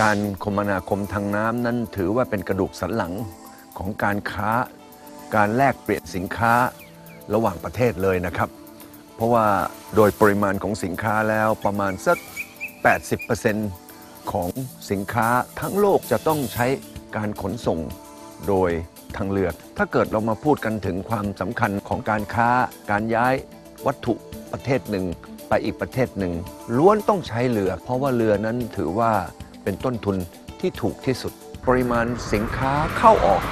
การคมนาคมทางน้ำนั้นถือว่าเป็นกระดูกสันหลังของการค้า การแลกเปลี่ยนสินค้าระหว่างประเทศเลยนะครับ เพราะว่าโดยปริมาณของสินค้าแล้วประมาณสัก 80%ของสินค้าทั้งโลกจะต้องใช้การขนส่งโดยทางเรือ ถ้าเกิดเรามาพูดกันถึงความสำคัญของการค้า การย้ายวัตถุประเทศหนึ่งไปอีกประเทศหนึ่งล้วนต้องใช้เรือ เพราะว่าเรือนั้นถือว่า เป็นต้นทุนที่ถูกที่สุด ปริมาณสินค้าเข้าออก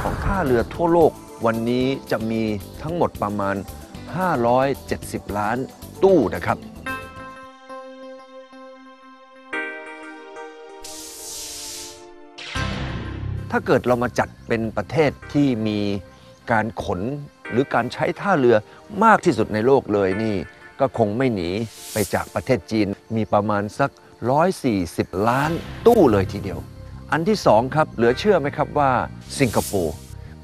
ของท่าเรือทั่วโลก วันนี้จะมีทั้งหมดประมาณ 570 ล้านตู้นะครับถ้าเกิดเรามาจัดเป็นประเทศที่มีการขนหรือการใช้ท่าเรือมากที่สุดในโลกเลยนี่ ก็คงไม่หนีไปจากประเทศจีนมีประมาณสัก 140 ล้านตู้เลยทีเดียว อันที่สองครับ เหลือเชื่อไหมครับว่าสิงคโปร์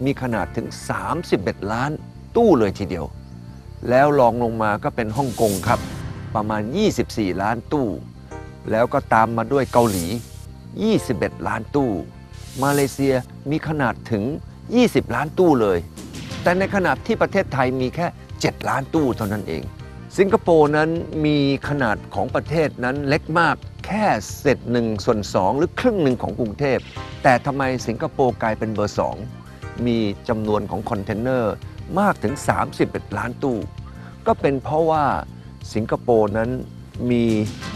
มีขนาดถึง 31 ล้านตู้เลยทีเดียว แล้วรองลงมาก็เป็นฮ่องกงครับ ประมาณ 24 ล้านตู้ แล้วก็ตามมาด้วยเกาหลี 21 ล้านตู้ มาเลเซียมีขนาดถึง 20 ล้านตู้เลย แต่ในขณะที่ประเทศไทยมีแค่ 7 ล้านตู้เท่านั้นเอง สิงคโปร์นั้นมีขนาดของประเทศนั้นเล็กมากแค่เศษหนึ่งส่วนสองหรือครึ่งหนึ่งของกรุงเทพ แต่ทำไมสิงคโปร์กลายเป็นเบอร์สองมีจำนวนของคอนเทนเนอร์มากถึง 31 ล้านตู้ ก็เป็นเพราะว่าสิงคโปร์นั้นมี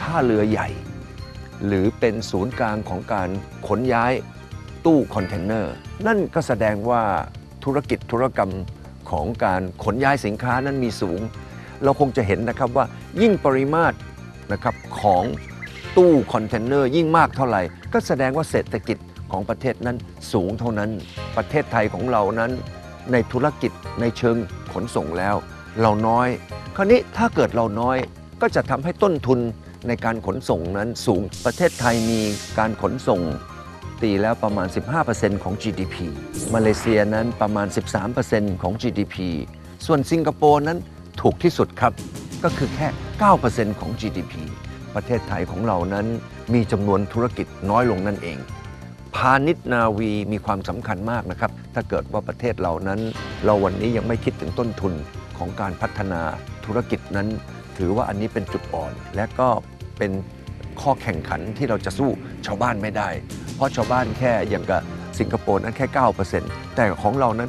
ท่าเรือใหญ่ หรือเป็นศูนย์กลางของการขนย้ายตู้คอนเทนเนอร์ นั่นก็แสดงว่าธุรกิจธุรกรรมของการขนย้ายสินค้านั้นมีสูง เราคงจะเห็นนะครับว่ายิ่งปริมาตรนะครับของตู้คอนเทนเนอร์ยิ่งมากเท่าไหร่ ก็แสดงว่าเศรษฐกิจของประเทศนั้นสูงเท่านั้น ประเทศไทยของเรานั้น ในธุรกิจในเชิงขนส่งแล้ว เราน้อย คราวนี้ถ้าเกิดเราน้อยก็จะทำให้ต้นทุนในการขนส่งนั้นสูง ประเทศไทยมีการขนส่งตีแล้วประมาณ 15%ของ GDP มาเลเซียนั้นประมาณ 13%ของ GDP ส่วนสิงคโปร์นั้น ถูกที่สุดครับ ก็คือแค่ 9%ของ GDP ประเทศไทยของเรานั้นมีจำนวนธุรกิจน้อยลงนั่นเอง พาณิชย์นาวีมีความสำคัญมากนะครับ ถ้าเกิดว่าประเทศเรานั้น เราวันนี้ยังไม่คิดถึงต้นทุนของการพัฒนาธุรกิจนั้น ถือว่าอันนี้เป็นจุดอ่อน และก็เป็นข้อแข่งขันที่เราจะสู้ชาวบ้านไม่ได้ เพราะชาวบ้านแค่อย่างกับสิงคโปร์นั้นแค่ 9%แต่ของเรานั้น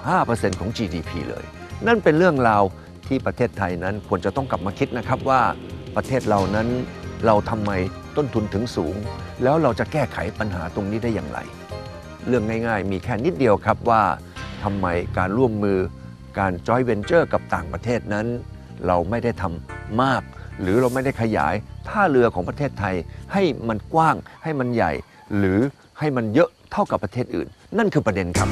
15%ของ GDP เลย นั่นเป็นเรื่องราว ที่ประเทศไทยนั้นควรจะต้องกลับมาคิดนะครับว่าประเทศเรานั้นเราทำไมต้นทุนถึงสูง แล้วเราจะแก้ไขปัญหาตรงนี้ได้อย่างไร เรื่องง่ายๆ มีแค่นิดเดียวครับว่าทำไมการร่วมมือการจอยเวนเจอร์กับต่างประเทศนั้น เราไม่ได้ทำมาก หรือเราไม่ได้ขยายท่าเรือของประเทศไทย ให้มันกว้างให้มันใหญ่ หรือให้มันเยอะเท่ากับประเทศอื่น นั่นคือประเด็นครับ